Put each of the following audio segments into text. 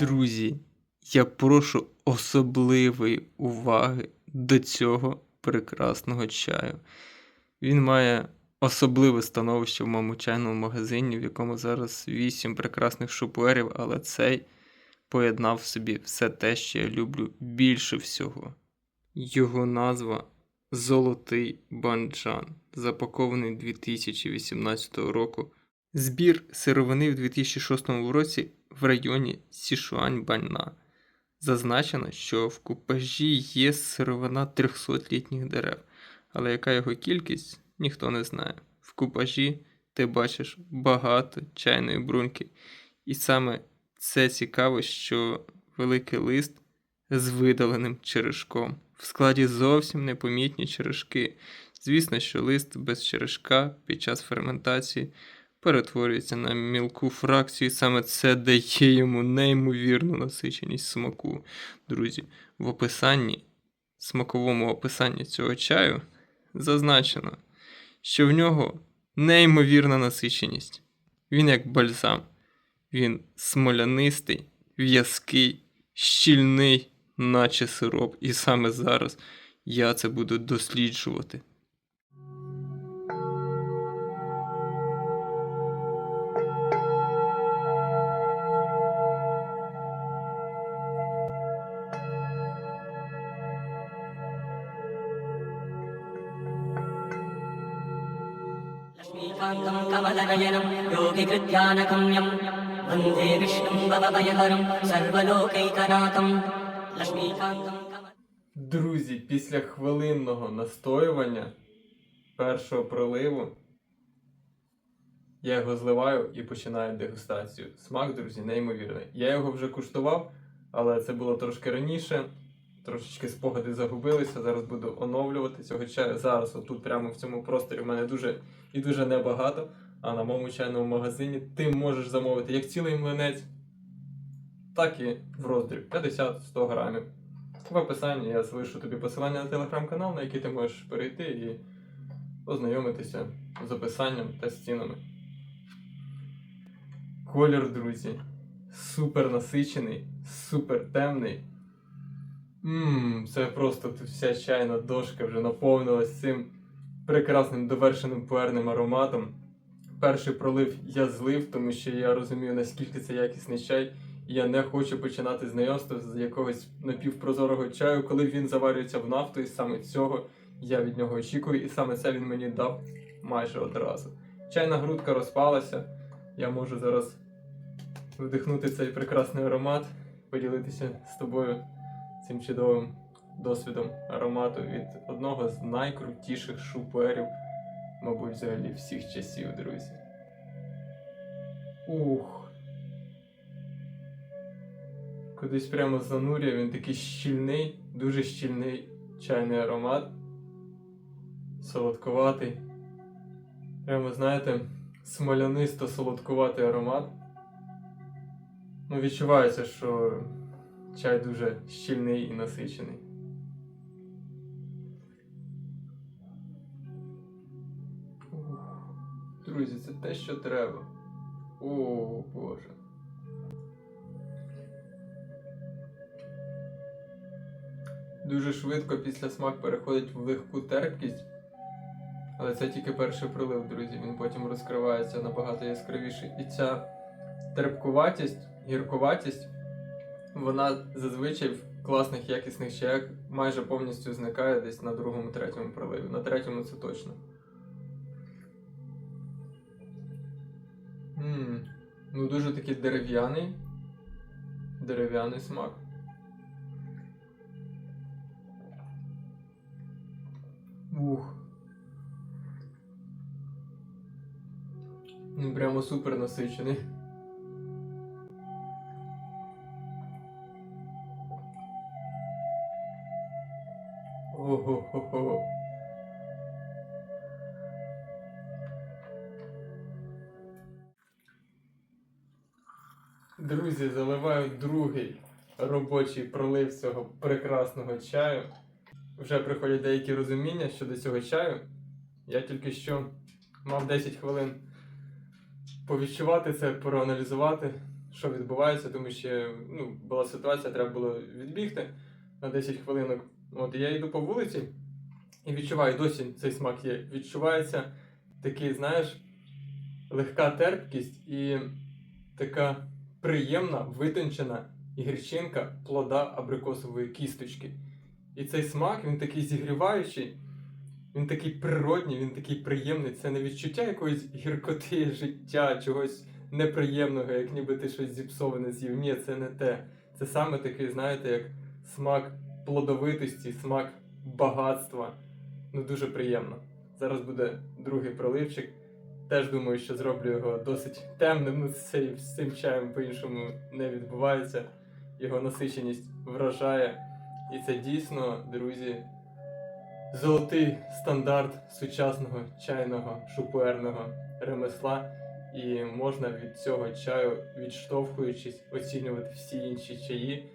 Друзі, я прошу особливої уваги до цього прекрасного чаю. Він має особливе становище в моєму чайному магазині, в якому зараз 8 прекрасних шупуерів, але цей поєднав в собі все те, що я люблю більше всього. Його назва Золотий банджан, запакований 2018 року. Збір сировини в 2006 році в районі Сішуань-Баньна. Зазначено, що в купажі є сировина 300-літніх дерев, але яка його кількість, ніхто не знає. В купажі ти бачиш багато чайної бруньки. І саме це цікаво, що великий лист з видаленим черешком. В складі зовсім непомітні черешки. Звісно, що лист без черешка під час ферментації перетворюється на мілку фракцію, і саме це дає йому неймовірну насиченість смаку. Друзі, в описанні, смаковому описанні цього чаю зазначено, що в нього неймовірна насиченість. Він як бальзам. Він смолянистий, в'язкий, щільний, наче сироп. І саме зараз я це буду досліджувати. लक्ष्मीकान्तं कमलनयनं योगिकृत्यानगम्यं वन्दे विष्णुं भवभयहरं सर्वलोकैकनाथं लक्ष्मीकान्तं कमल Друзі, після хвилинного настоювання першого проливу я його зливаю і починаю дегустацію. Смак, друзі, неймовірний. Я його вже куштував, але це було трошки раніше. Трошечки спогади загубилися. Зараз буду оновлювати цього чаю. Зараз, отут, прямо в цьому просторі, в мене дуже і дуже небагато. А на моєму чайному магазині ти можеш замовити як цілий млинець, так і в роздріб 50-100 грамів. В описанні я залишу тобі посилання на телеграм-канал, на який ти можеш перейти і ознайомитися з описанням та з цінами. Колір, друзі, супер насичений, супер темний. Ммм, це просто тут вся чайна дошка вже наповнилась цим прекрасним довершеним пуерним ароматом. Перший пролив я злив, тому що я розумію, наскільки це якісний чай. І я не хочу починати знайомство з якогось напівпрозорого чаю, коли він заварюється в нафту, і саме цього я від нього очікую, і саме це він мені дав майже одразу. Чайна грудка розпалася. Я можу зараз вдихнути цей прекрасний аромат, поділитися з тобою цим чудовим досвідом аромату від одного з найкрутіших шуперів, мабуть, взагалі всіх часів, друзі. Ух. Кудись прямо занурює, він такий щільний, дуже щільний чайний аромат. Солодкуватий. Прямо, знаєте, смолянисто солодкуватий аромат. Ну, відчувається, що чай дуже щільний і насичений. Друзі, це те, що треба. О, Боже. Дуже швидко після смак переходить в легку терпкість. Але це тільки перший прилив, друзі. Він потім розкривається набагато яскравіше. І ця терпкуватість, гіркуватість, вона зазвичай в класних якісних чаях майже повністю зникає десь на другому, третьому приливі. На третьому це точно. м Ну, дуже такий дерев'яний. Дерев'яний смак. Ух. Ну, прямо супер насичений. Ого-го-го. Друзі, заливаю другий робочий пролив цього прекрасного чаю. Вже приходять деякі розуміння щодо цього чаю. Я тільки що мав 10 хвилин повідчувати це, проаналізувати, що відбувається, тому що ну, була ситуація, треба було відбігти на 10 хвилинок. От я йду по вулиці і відчуваю досі цей смак є. Відчувається такий, знаєш, легка терпкість і така приємна, витончена гірчинка плода абрикосової кісточки. І цей смак, він такий зігріваючий, він такий природній, він такий приємний. Це не відчуття якоїсь гіркоти життя, чогось неприємного, як ніби ти щось зіпсоване з'їв. Ні, це не те. Це саме такий, знаєте, як смак плодовитості, смак багатства. Ну, дуже приємно. Зараз буде другий проливчик. Теж думаю, що зроблю його досить темним. Ну, це з цим чаєм по-іншому не відбувається. Його насиченість вражає. І це дійсно, друзі, золотий стандарт сучасного чайного шупуерного ремесла. І можна від цього чаю, відштовхуючись, оцінювати всі інші чаї,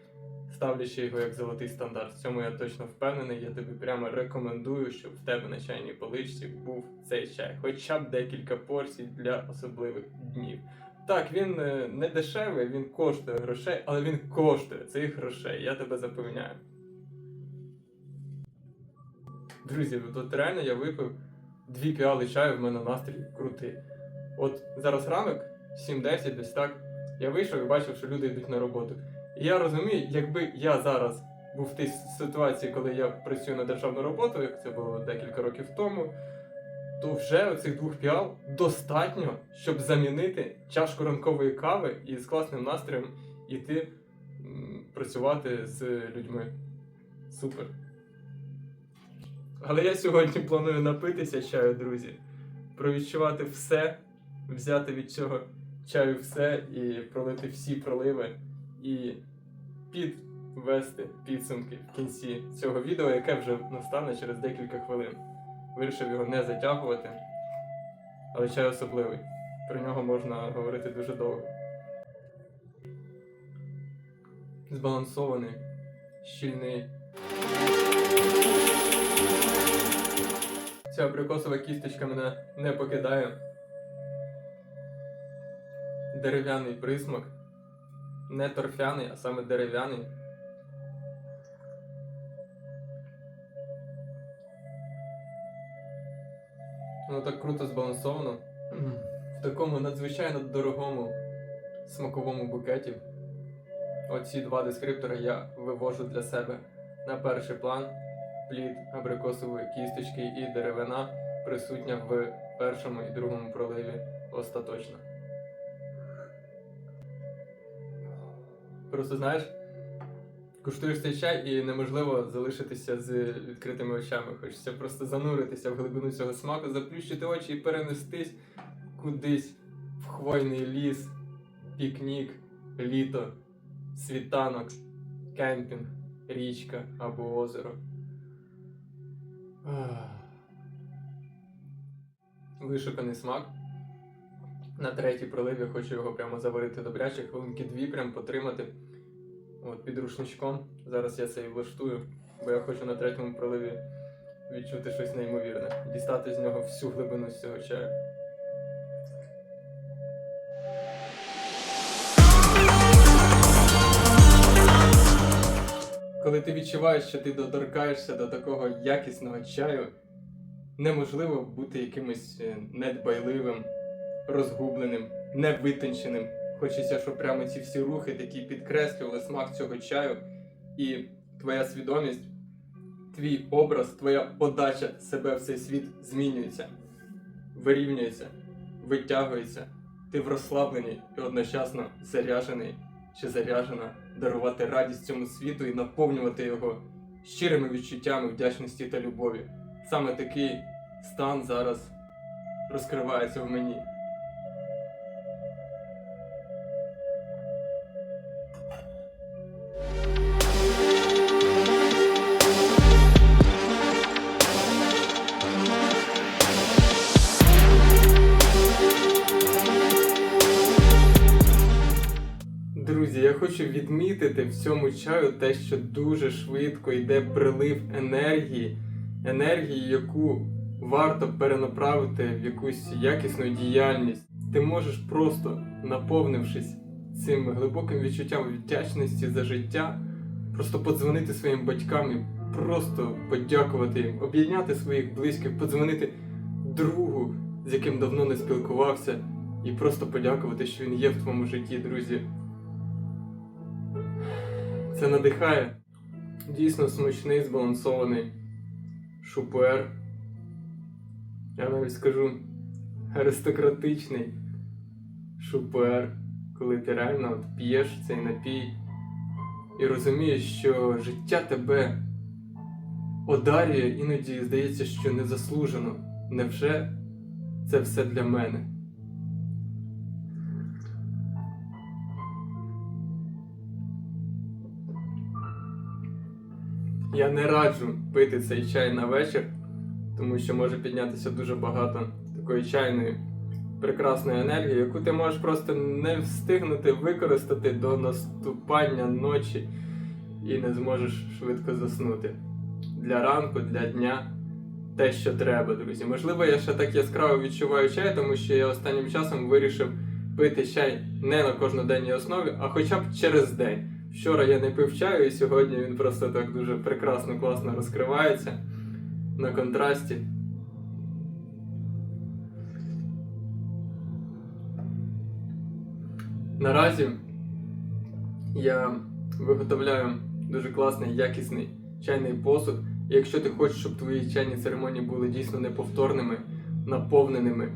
ставлячи його як золотий стандарт. В цьому я точно впевнений. Я тобі прямо рекомендую, щоб в тебе на чайній поличці був цей чай, хоча б декілька порцій для особливих днів. Так, він е, не дешевий, він коштує грошей, але він коштує цих грошей, я тебе запевняю. Друзі, от реально я випив дві піали чаю, в мене настрій крутий. От зараз ранок, 7-10 десь так, я вийшов і бачив, що люди йдуть на роботу. Я розумію, якби я зараз був в тій ситуації, коли я працюю на державну роботу, як це було декілька років тому, то вже оцих двох піал достатньо, щоб замінити чашку ранкової кави і з класним настроєм іти працювати з людьми. Супер. Але я сьогодні планую напитися чаю, друзі. Провідчувати все, взяти від цього чаю все і пролити всі проливи, і підвести підсумки в кінці цього відео, яке вже настане через декілька хвилин. Вирішив його не затягувати, але чай особливий. Про нього можна говорити дуже довго. Збалансований, щільний. Ця абрикосова кісточка мене не покидає. Дерев'яний присмак. Не торфяний, а саме дерев'яний. Воно так круто збалансовано. В такому надзвичайно дорогому смаковому букеті. Оці два дескриптори я вивожу для себе на перший план. Плід абрикосової кісточки і деревина присутня в першому і другому проливі остаточно. Просто знаєш, куштуєш цей чай і неможливо залишитися з відкритими очами. Хочеться просто зануритися в глибину цього смаку, заплющити очі і перенестись кудись в хвойний ліс, пікнік, літо, світанок, кемпінг, річка або озеро. Вишуканий смак. На третій пролив я хочу його прямо заварити добряче, хвилинки дві, прям потримати. От під рушничком. Зараз я це і влаштую, бо я хочу на третьому проливі відчути щось неймовірне. Дістати з нього всю глибину з цього чаю. Коли ти відчуваєш, що ти доторкаєшся до такого якісного чаю, неможливо бути якимось е, недбайливим, розгубленим, невитонченим. Хочеться, щоб прямо ці всі рухи такі підкреслювали смак цього чаю, і твоя свідомість, твій образ, твоя подача себе в цей світ змінюється, вирівнюється, витягується. Ти в розслабленні і одночасно заряжений чи заряжена дарувати радість цьому світу і наповнювати його щирими відчуттями вдячності та любові. Саме такий стан зараз розкривається в мені. Відмітити в цьому чаю те, що дуже швидко йде прилив енергії, енергії, яку варто перенаправити в якусь якісну діяльність. Ти можеш просто, наповнившись цим глибоким відчуттям вдячності за життя, просто подзвонити своїм батькам і просто подякувати їм, об'єднати своїх близьких, подзвонити другу, з яким давно не спілкувався, і просто подякувати, що він є в твоєму житті, друзі. Це надихає. Дійсно смачний, збалансований шупер. Я навіть скажу аристократичний шупер, коли ти реально от п'єш цей напій і розумієш, що життя тебе одарює, іноді здається, що незаслужено. Невже це все для мене? Я не раджу пити цей чай на вечір, тому що може піднятися дуже багато такої чайної прекрасної енергії, яку ти можеш просто не встигнути використати до наступання ночі і не зможеш швидко заснути. Для ранку, для дня те, що треба, друзі. Можливо, я ще так яскраво відчуваю чай, тому що я останнім часом вирішив пити чай не на кожноденній основі, а хоча б через день. Вчора я не пив чаю, і сьогодні він просто так дуже прекрасно, класно розкривається на контрасті. Наразі я виготовляю дуже класний, якісний чайний посуд. І якщо ти хочеш, щоб твої чайні церемонії були дійсно неповторними, наповненими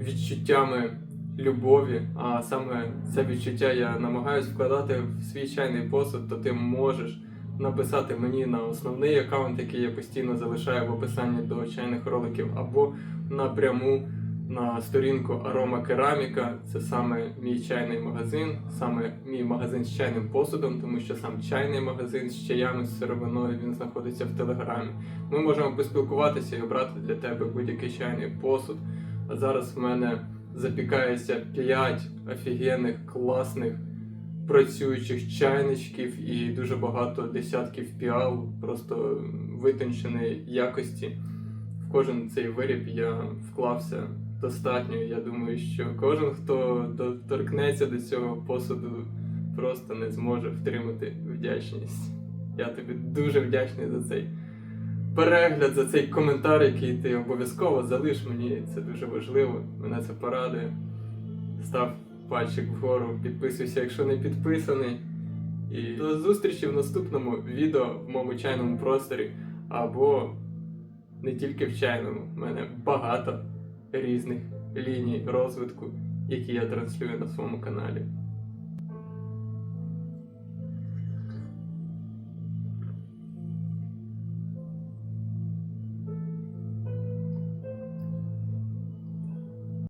відчуттями любові, а саме це відчуття я намагаюся вкладати в свій чайний посуд, то ти можеш написати мені на основний аккаунт, який я постійно залишаю в описанні до чайних роликів, або напряму на сторінку Арома Кераміка. Це саме мій чайний магазин, саме мій магазин з чайним посудом, тому що сам чайний магазин з чаями з сировиною він знаходиться в телеграмі. Ми можемо поспілкуватися і обрати для тебе будь-який чайний посуд. А зараз в мене запікається 5 офігенних, класних працюючих чайничків і дуже багато десятків піал, просто витонченої якості. В кожен цей виріб я вклався достатньо. Я думаю, що кожен, хто доторкнеться до цього посуду, просто не зможе втримати вдячність. Я тобі дуже вдячний за цей перегляд, за цей коментар, який ти обов'язково залиш мені. Це дуже важливо. Мене це порадує. Став пальчик вгору, підписуйся, якщо не підписаний. І до зустрічі в наступному відео в моєму чайному просторі або не тільки в чайному. У мене багато різних ліній розвитку, які я транслюю на своєму каналі.